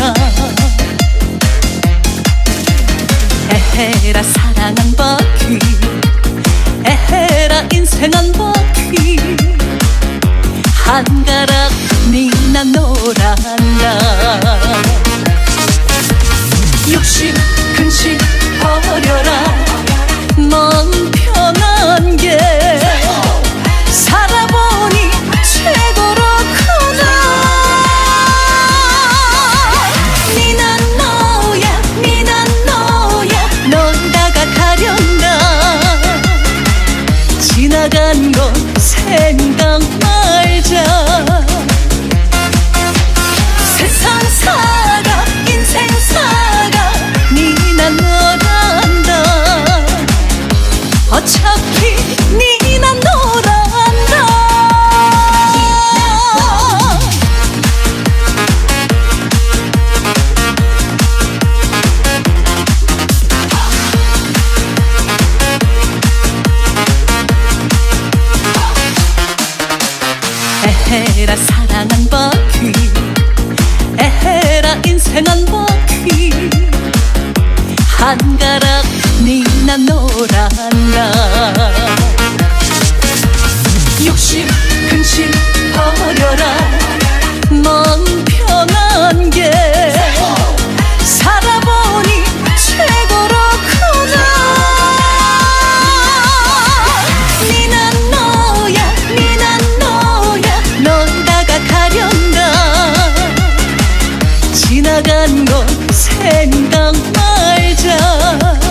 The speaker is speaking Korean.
나 에헤라 사랑 한 바퀴 에헤라 인생 한 바퀴 한 가락 니나 놀아나 욕심 근심 사랑 한 바퀴 에헤라 인생 한 바퀴. 한 가락 니나 놀아나 지나간 건 생각 말자.